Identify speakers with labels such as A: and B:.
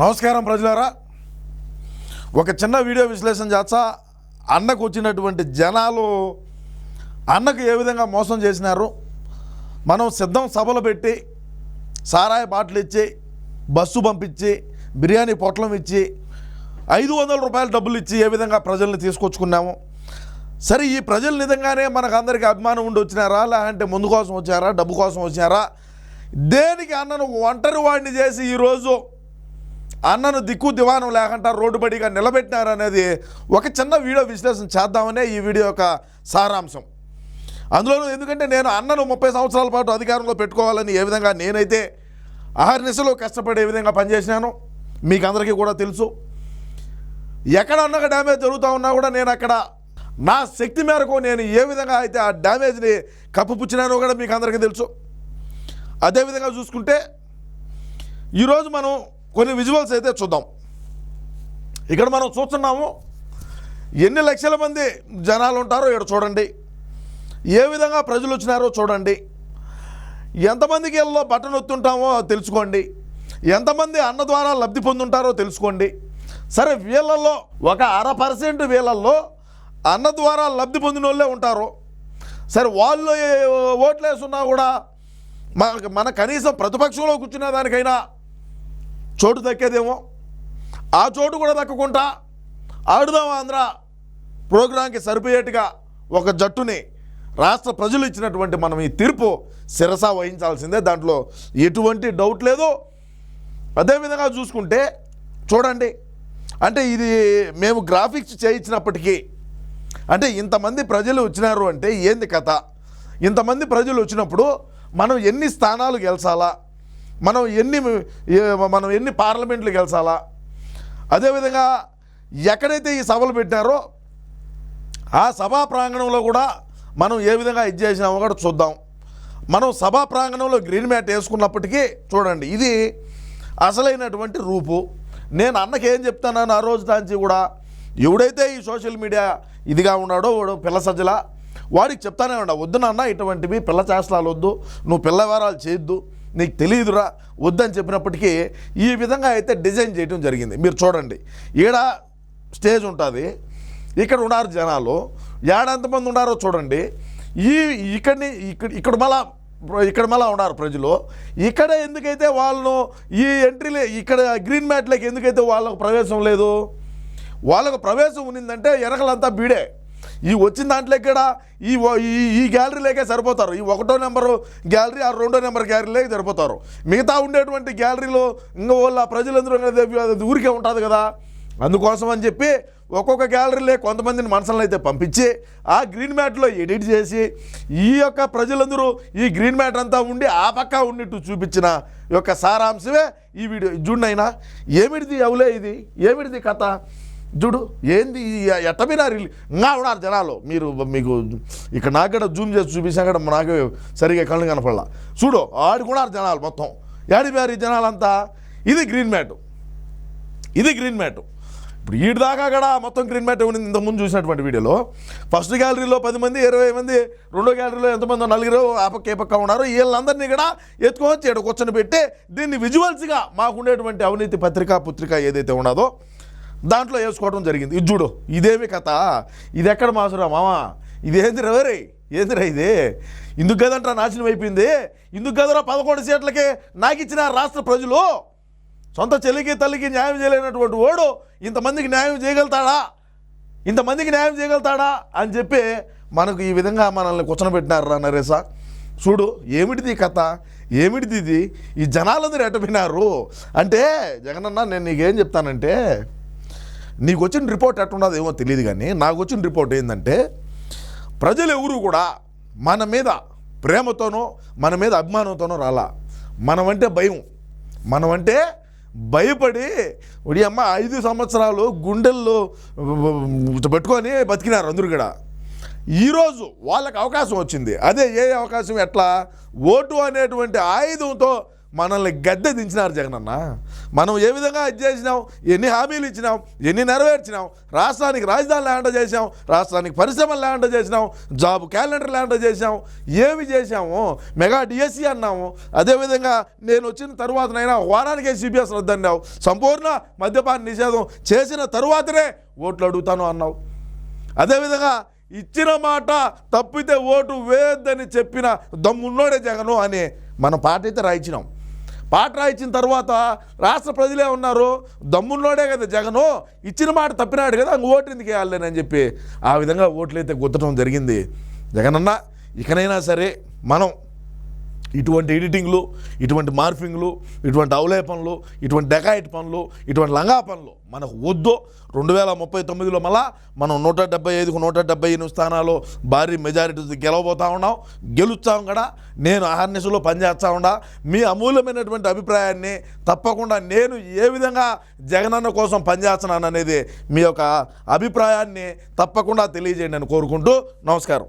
A: నమస్కారం ప్రజలారా. ఒక చిన్న వీడియో విశ్లేషణ చేస్తా. అన్నకు వచ్చినటువంటి జనాలు అన్నకు ఏ విధంగా మోసం చేసినారు? మనం సిద్ధం సభలు పెట్టి సారాయి బాటలు ఇచ్చి బస్సు పంపించి బిర్యానీ పొట్లం ఇచ్చి ఐదు వందల రూపాయల డబ్బులు ఇచ్చి ఏ విధంగా ప్రజల్ని తీసుకొచ్చుకున్నాము? సరే ఈ ప్రజలు నిజంగానే మనకు అందరికీ అభిమానం ఉండి వచ్చినారా? లేదంటే ముందు కోసం వచ్చారా? డబ్బు కోసం వచ్చారా దేనికి అన్నను ఒంటరి వాడిని చేసి ఈరోజు అన్నను దిక్కు దివానం లేకుండా రోడ్డు బడిగా నిలబెట్టినారనేది ఒక చిన్న వీడియో విశ్లేషణ చేద్దామనే ఈ వీడియో యొక్క సారాంశం. అందులోనూ ఎందుకంటే నేను అన్నను ముప్పై సంవత్సరాల పాటు అధికారంలో పెట్టుకోవాలని ఏ విధంగా నేనైతే ఆహర్నిశలో కష్టపడే విధంగా పనిచేసినాను మీకు అందరికీ కూడా తెలుసు. ఎక్కడ అన్నగా డ్యామేజ్ జరుగుతూ ఉన్నా కూడా నేను అక్కడ నా శక్తి మేరకు నేను ఏ విధంగా అయితే ఆ డ్యామేజ్ని కప్పుపుచ్చినానో కూడా మీకు అందరికీ తెలుసు. అదేవిధంగా చూసుకుంటే ఈరోజు మనం కొన్ని విజువల్స్ అయితే చూద్దాం. ఇక్కడ మనం చూస్తున్నాము ఎన్ని లక్షల మంది జనాలు ఉంటారో ఇక్కడ చూడండి. ఏ విధంగా ప్రజలు వచ్చినారో చూడండి. ఎంతమందికి ఇళ్ళలో బట్టను ఒత్తుంటామో తెలుసుకోండి. ఎంతమంది అన్న ద్వారా లబ్ధి పొందుంటారో తెలుసుకోండి. సరే వీళ్ళల్లో ఒక అర పర్సెంట్ వీళ్ళల్లో అన్న ద్వారా లబ్ధి పొందిన వాళ్ళే ఉంటారు. సరే వాళ్ళు ఓట్లు వేసున్నా కూడా మన మన కనీసం ప్రతిపక్షంలో కూర్చునే దానికైనా చోటు దక్కేదేమో? ఆ చోటు కూడా దక్కకుండా ఆడుదాం ఆంధ్ర ప్రోగ్రాంకి సరిపోయేట్టుగా ఒక జట్టుని రాష్ట్ర ప్రజలు ఇచ్చినటువంటి మనం ఈ తీర్పు శిరస వహించాల్సిందే. దాంట్లో ఎటువంటి డౌట్ లేదు. అదేవిధంగా చూసుకుంటే చూడండి. అంటే ఇది మేము గ్రాఫిక్స్ చేయించినప్పటికీ అంటే ఇంతమంది ప్రజలు వచ్చినారు అంటే ఏంది కథ? ఇంతమంది ప్రజలు వచ్చినప్పుడు మనం ఎన్ని స్థానాలు గెలిచాలా? మనం ఎన్ని మనం ఎన్ని పార్లమెంట్లు గెలిచాలా? అదేవిధంగా ఎక్కడైతే ఈ సభలు పెట్టినారో ఆ సభా ప్రాంగణంలో కూడా మనం ఏ విధంగా ఇది చేసినామో కూడా చూద్దాం. మనం సభా ప్రాంగణంలో గ్రీన్ మ్యాట్ వేసుకున్నప్పటికీ చూడండి ఇది అసలైనటువంటి రూపు. నేను అన్నకి ఏం చెప్తానని ఆ రోజు దాంచి కూడా ఎవడైతే ఈ సోషల్ మీడియా ఇదిగా ఉన్నాడో వాడు పిల్ల సజ్జల వాడికి చెప్తానే ఉండ వద్దు నాన్న ఇటువంటివి పిల్ల చేష్టలు వద్దు నువ్వు పిల్లవారాలు చేయొద్దు నీకు తెలియదురా వద్దని చెప్పినప్పటికీ ఈ విధంగా అయితే డిజైన్ చేయడం జరిగింది. మీరు చూడండి ఈడ స్టేజ్ ఉంటుంది ఇక్కడ ఉన్నారు జనాలు. ఏడంతమంది ఉన్నారో చూడండి. ఈ ఇక్కడిని ఇక్కడ ఇక్కడ మళ్ళా ఇక్కడ మళ్ళా ఉన్నారు ప్రజలు. ఇక్కడ ఎందుకైతే వాళ్ళను ఈ ఎంట్రీలే ఇక్కడ గ్రీన్ మ్యాట్లకి ఎందుకైతే వాళ్ళకు ప్రవేశం లేదు? వాళ్ళకు ప్రవేశం ఉన్నిందంటే ఎనకలంతా బీడే. ఈ వచ్చిన దాంట్లో ఇక్కడ ఈ ఈ ఈ గ్యాలరీలోకే సరిపోతారు. ఈ ఒకటో నెంబరు గ్యాలరీ ఆ రెండో నెంబర్ గ్యాలరీలోకి సరిపోతారు. మిగతా ఉండేటువంటి గ్యాలరీలో ఇంకా వాళ్ళ ప్రజలందరూ ఊరికే ఉంటుంది కదా. అందుకోసం అని చెప్పి ఒక్కొక్క గ్యాలరీలో కొంతమందిని మనసులను అయితే పంపించి ఆ గ్రీన్ మ్యాట్లో ఎడిట్ చేసి ఈ యొక్క ప్రజలందరూ ఈ గ్రీన్ మ్యాట్ అంతా ఉండి ఆ పక్క ఉండిట్టు చూపించిన యొక్క సారాంశమే ఈ వీడియో. చూడనైనా ఏమిటిది అవులే ఇది? ఏమిటిది కథ? చూడు ఏంది ఎట్ట మీద ఇంకా ఉన్నారు జనాలు. మీరు మీకు ఇక్కడ నాకు కూడా జూమ్ చేసి చూపించా కూడా నాకు సరిగా కళ్ళు కనపడలా. చూడు ఆడుకున్నారు జనాలు మొత్తం. ఏడిపోయారు ఈ జనాలంతా? ఇది గ్రీన్ మ్యాట్. ఇది గ్రీన్ మ్యాట్. ఇప్పుడు ఈడు దాకా కూడా మొత్తం గ్రీన్ మ్యాట్ ఉంది ఇంతకుముందు చూసినటువంటి వీడియోలో. ఫస్ట్ గ్యాలరీలో పది మంది ఇరవై మంది రెండో గ్యాలరీలో ఎంతమంది నలుగురు ఆ పక్క ఏ పక్క ఉన్నారు. వీళ్ళందరినీ కూడా ఎత్తుకోవచ్చు ఇక్కడ కూర్చొని పెట్టి దీన్ని విజువల్స్గా మాకుండేటువంటి అవినీతి పత్రిక పుత్రిక ఏదైతే ఉన్నదో దాంట్లో వేసుకోవడం జరిగింది. ఇది చూడు ఇదేమి కథ? ఇది ఎక్కడ మాసురా మామ? ఇదేంది రవరే ఏందిరా ఇది? ఇందుకు కదంటా నాశనం అయిపోయింది? ఇందుకు కదరా పదకొండు సీట్లకి నాకు ఇచ్చిన రాష్ట్ర ప్రజలు? సొంత చెల్లికి తల్లికి న్యాయం చేయలేనటువంటి ఓడు ఇంతమందికి న్యాయం చేయగలుగుతాడా? ఇంతమందికి న్యాయం చేయగలుగుతాడా? అని చెప్పి మనకు ఈ విధంగా మనల్ని కూర్చొనబెట్టినారు రా నరేసా చూడు ఏమిటిది కథ? ఏమిటిది ఇది? ఈ జనాలందరూ ఎట్టపోయినారు అంటే జగనన్న నేను నీకేం చెప్తానంటే నీకు వచ్చిన రిపోర్ట్ ఎట్టున్నదో ఏమో తెలియదు కానీ నాకు వచ్చిన రిపోర్ట్ ఏంటంటే ప్రజలు ఎవరు కూడా మన మీద ప్రేమతోనో మన మీద అభిమానంతోనో రాలా. మనమంటే భయం. మనమంటే భయపడి ఉడి అమ్మ ఐదు సంవత్సరాలు గుండెల్లో పెట్టుకొని బతికినారు అందరూ కూడా ఈరోజు వాళ్ళకి అవకాశం వచ్చింది అదే ఏ అవకాశం ఎట్లా ఓటు అనేటువంటి ఆయుధంతో మనల్ని గద్దె దించినారు జగనన్న మనం ఏ విధంగా ఇది చేసినాం? ఎన్ని హామీలు ఇచ్చినాం? ఎన్ని నెరవేర్చినాం? రాష్ట్రానికి రాజధాని ల్యాండ్ చేసాం రాష్ట్రానికి పరిశ్రమలు ల్యాండ్ చేసినాం. జాబ్ క్యాలెండర్ ల్యాండ్ చేసాం ఏమి చేసాము మెగా డిఎస్సి అన్నాము. అదేవిధంగా నేను వచ్చిన తర్వాతనైనా వారానికే సిబిఎస్ రద్దన్నావు సంపూర్ణ మద్యపాన నిషేధం చేసిన తరువాతనే ఓట్లు అడుగుతాను అన్నావు. అదేవిధంగా ఇచ్చిన మాట తప్పితే ఓటు వేయద్దని చెప్పిన దమ్మున్నోడే జగను అని మనం పాట అయితే రాయించినాం. పాట రాయించిన తర్వాత రాష్ట్ర ప్రజలే ఉన్నారు దమ్మున్నోడే కదా జగను ఇచ్చిన మాట తప్పినాడు కదా అంగ ఓటు ఎందుకు వేయాలని చెప్పి ఆ విధంగా ఓట్లు అయితే గుద్దటం జరిగింది. జగనన్న ఇకనైనా సరే మనం ఇటువంటి ఎడిటింగ్లు ఇటువంటి మార్ఫింగ్లు ఇటువంటి అవలేపనలు ఇటువంటి డెకాయిట్ పనులు ఇటువంటి లంగా పనులు మనకు వద్దు. రెండు వేల ముప్పై తొమ్మిదిలో మళ్ళా మనం నూట డెబ్బై ఐదుకు నూట డెబ్బై ఎనిమిది స్థానాలు భారీ మెజారిటీతో గెలవబోతా ఉన్నాం. గెలుస్తాం కూడా నేను అహర్నిశలో పనిచేస్తా ఉండా. మీ అమూల్యమైనటువంటి అభిప్రాయాన్ని తప్పకుండా నేను ఏ విధంగా జగనన్న కోసం పనిచేస్తున్నాను అనేది మీ యొక్క అభిప్రాయాన్ని తప్పకుండా తెలియజేయండి అని కోరుకుంటూ నమస్కారం.